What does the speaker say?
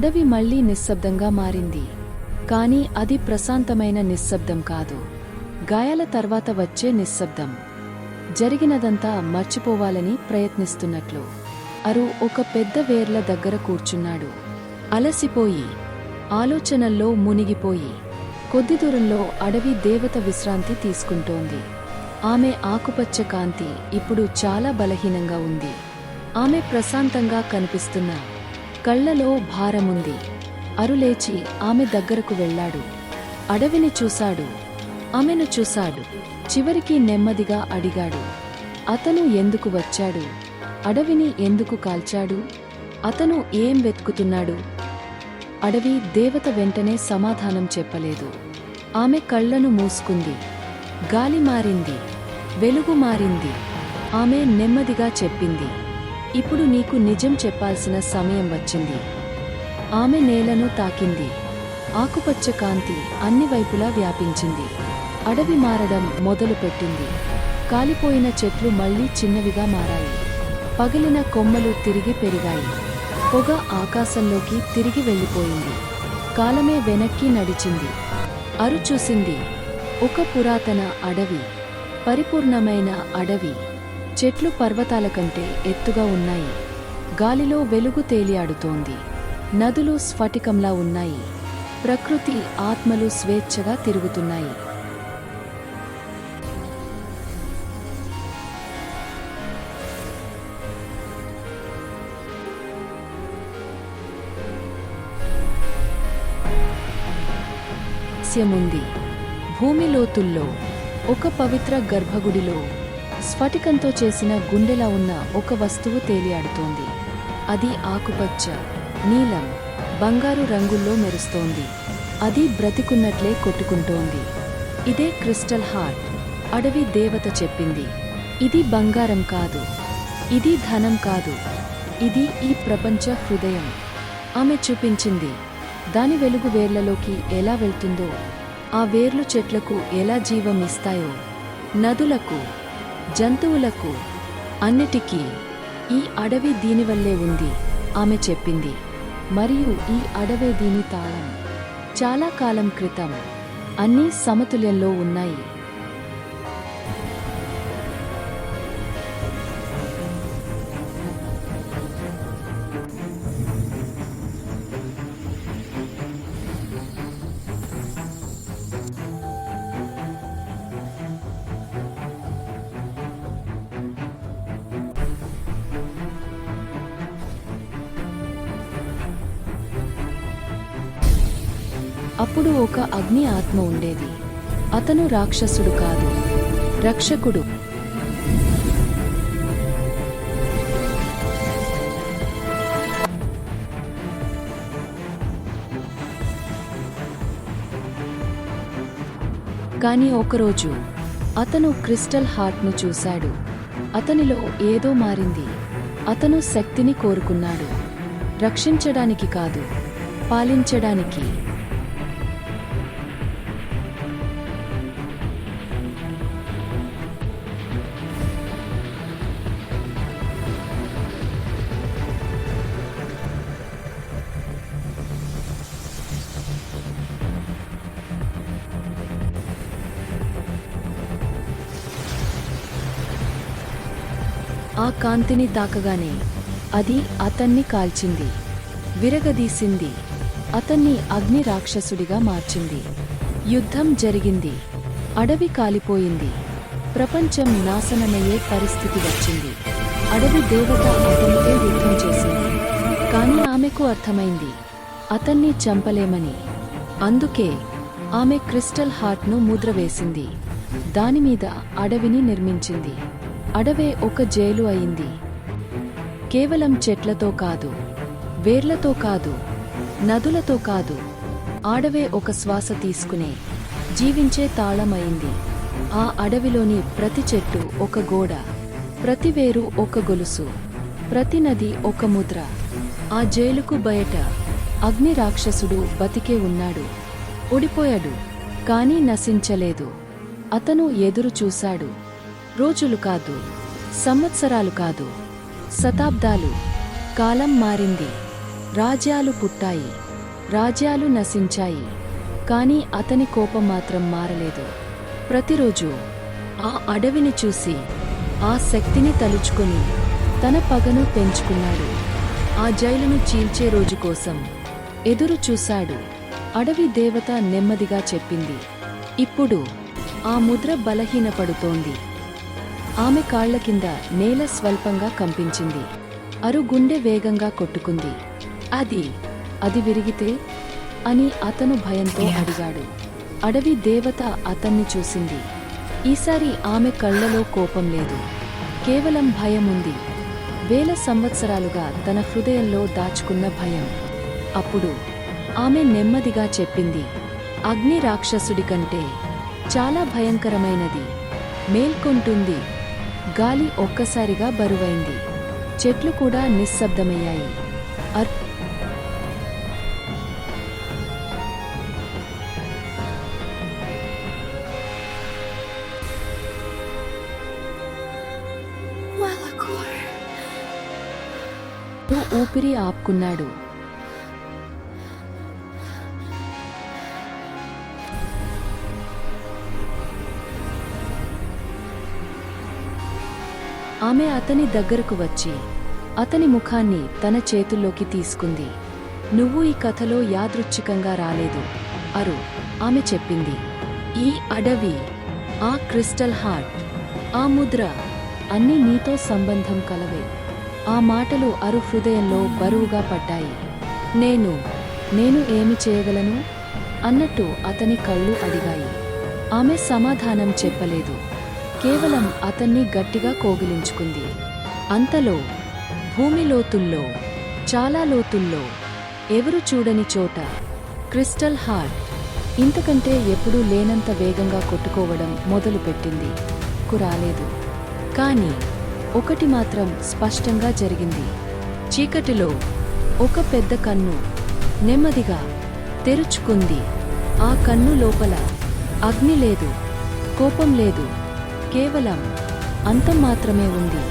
అడవి మళ్ళీ నిశ్శబ్దంగా మారింది. కాని అది ప్రశాంతమైన నిశ్శబ్దం కాదు. గాయాల తర్వాత వచ్చే నిశ్శబ్దం. జరిగినదంతా మర్చిపోవాలని ప్రయత్నిస్తున్నట్లు. అరు ఒక పెద్ద వేర్ల దగ్గర కూర్చున్నాడు. అలసిపోయి ఆలోచనల్లో మునిగిపోయి కొద్ది దూరంలో అడవి దేవత విశ్రాంతి తీసుకుంటోంది. ఆమె ఆకుపచ్చ కాంతి ఇప్పుడు చాలా బలహీనంగా ఉంది. ఆమె ప్రశాంతంగా కనిపిస్తున్న కళ్ళలో భారముంది. అరులేచి ఆమె దగ్గరకు వెళ్ళాడు. అడవిని చూశాడు. ఆమెను చూశాడు. చివరికి నెమ్మదిగా అడిగాడు. అతను ఎందుకు వచ్చాడు? అడవిని ఎందుకు కాల్చాడు? అతను ఏం వెతుకుతున్నాడు? అడవి దేవత వెంటనే సమాధానం చెప్పలేదు. ఆమె కళ్ళను మూసుకుంది. గాలి మారింది. వెలుగు మారింది. ఆమె నెమ్మదిగా చెప్పింది. ఇప్పుడు నీకు నిజం చెప్పాల్సిన సమయం వచ్చింది. ఆమె నేలను తాకింది. ఆకుపచ్చ కాంతి అన్ని వైపులా వ్యాపించింది. అడవి మారడం మొదలుపెట్టింది. కాలిపోయిన చెట్లు మళ్ళీ చిన్నవిగా మారాయి. పగిలిన కొమ్మలు తిరిగి పెరిగాయి. పొగ ఆకాశంలోకి తిరిగి వెళ్ళిపోయింది. కాలమే వెనక్కి నడిచింది. అరు చూసింది ఒక పురాతన అడవి. పరిపూర్ణమైన అడవి. చెట్లు పర్వతాల కంటే ఎత్తుగా ఉన్నాయి. గాలిలో వెలుగు తేలియాడుతోంది. నదులు స్ఫటికంలా ఉన్నాయి. ప్రకృతి ఆత్మలు స్వేచ్ఛగా తిరుగుతున్నాయి. రహస్యముంది. భూమి లోతుల్లో ఒక పవిత్ర గర్భగుడిలో స్ఫటికంతో చేసిన గుండెలా ఉన్న ఒక వస్తువు తేలియాడుతోంది. అది ఆకుపచ్చ నీలం బంగారు రంగుల్లో మెరుస్తోంది. అది బ్రతికున్నట్లే కొట్టుకుంటోంది. ఇదే క్రిస్టల్ హార్ట్ అడవి దేవత చెప్పింది. ఇది బంగారం కాదు. ఇది ధనం కాదు. ఇది ఈ ప్రపంచ హృదయం. ఆమె చూపించింది. దాని వెలుగు వేర్లలోకి ఎలా వెళ్తుందో ఆ వేర్లు చెట్లకు ఎలా జీవం ఇస్తాయో నదులకు జంతువులకు అన్నిటికీ ఈ అడవి దీనివల్లే ఉంది ఆమె చెప్పింది. మరియు ఈ అడవే దీని తాళం. చాలా కాలం క్రితం అన్నీ సమతుల్యంలో ఉన్నాయి. అప్పుడు ఒక అగ్ని ఆత్మ ఉండేది. అతను రాక్షసుడు కాదు రక్షకుడు. కాని ఒకరోజు అతను క్రిస్టల్ హార్ట్ను చూశాడు. అతనిలో ఏదో మారింది. అతను శక్తిని కోరుకున్నాడు. రక్షించడానికి కాదు పాలించడానికి. కాంతిని తాకగానే అది అతన్ని కాల్చింది విరగదీసింది అతన్ని అగ్ని రాక్షసుడిగా మార్చింది. యుద్ధం జరిగింది అడవి కాలిపోయింది ప్రపంచం నాశనమయ్యే పరిస్థితి వచ్చింది. అడవి దేవత అతనికే యుద్ధం చేసింది కాని ఆమెకు అర్థమైంది అతన్ని చంపలేమని. అందుకే ఆమె క్రిస్టల్ హార్ట్ను ముద్ర వేసింది దానిమీద అడవిని నిర్మించింది. అడవే ఒక జైలు అయింది. కేవలం చెట్లతో కాదు వేర్లతో కాదు నదులతో కాదు ఆడవే ఒక శ్వాస తీసుకునే జీవించే తాళమైంది. ఆ అడవిలోని ప్రతి చెట్టు ఒక గోడ ప్రతి వేరు ఒక గొలుసు ప్రతి నది ఒక ముద్ర. ఆ జైలుకు బయట అగ్ని రాక్షసుడు బతికే ఉన్నాడు. ఓడిపోయాడు కానీ నశించలేదు. అతను ఎదురు చూశాడు. రోజులు కాదు సంవత్సరాలు కాదు శతాబ్దాలు కాలం మారింది. రాజ్యాలు పుట్టాయి రాజ్యాలు నశించాయి కాని అతని కోపం మాత్రం మారలేదు. ప్రతిరోజు ఆ అడవిని చూసి ఆ శక్తిని తలుచుకొని తన పగను పెంచుకున్నాడు. ఆ జైలును చీల్చే రోజు కోసం ఎదురు చూశాడు. అడవి దేవత నెమ్మదిగా చెప్పింది. ఇప్పుడు ఆ ముద్ర బలహీనపడుతోంది. ఆమె కాళ్ళ కింద నేల స్వల్పంగా కంపించింది. అరు గుండె వేగంగా కొట్టుకుంది. అది అది విరిగితే అని అతను భయంతో అడిగాడు. అడవి దేవత అతన్ని చూసింది. ఈసారి ఆమె కళ్ళలో కోపం లేదు. కేవలం భయం ఉంది. వేల సంవత్సరాలుగా తన హృదయంలో దాచుకున్న భయం. అప్పుడు ఆమె నెమ్మదిగా చెప్పింది అగ్ని రాక్షసుడి కంటే చాలా భయంకరమైనది. మేల్కొంటుంది గాలి ఒక్కసారిగా బరువైంది. చెట్లు కూడా నిశ్శబ్దమయ్యాయి. అర్ ఊపిరి ఆపుకున్నాడు. ఆమె అతని దగ్గరకు వచ్చి అతని ముఖాన్ని తన చేతుల్లోకి తీసుకుంది. నువ్వు ఈ కథలో యాదృచ్ఛికంగా రాలేదు అరు ఆమె చెప్పింది. ఈ అడవి ఆ క్రిస్టల్ హార్ట్ ఆ ముద్ర అన్నీ నీతో సంబంధం కలవే. ఆ మాటలు అరు హృదయంలో బరువుగా పడ్డాయి. నేను నేను ఏమి చేయగలను? అన్నట్టు అతని కళ్ళు అడిగాయి ఆమె సమాధానం చెప్పలేదు. కేవలం అతన్ని గట్టిగా కోగిలించుకుంది. అంతలో భూమి లోతుల్లో చాలా లోతుల్లో ఎవరు చూడని చోట క్రిస్టల్ హార్ట్ ఇంతకంటే ఎప్పుడూ లేనంత వేగంగా కొట్టుకోవడం మొదలుపెట్టింది. కురాలేదు. కాని ఒకటి మాత్రం స్పష్టంగా జరిగింది. చీకటిలో ఒక పెద్ద కన్ను నెమ్మదిగా తెరుచుకుంది. ఆ కన్ను లోపల అగ్ని లేదు కోపం లేదు కేవలం అంతం మాత్రమే ఉంది.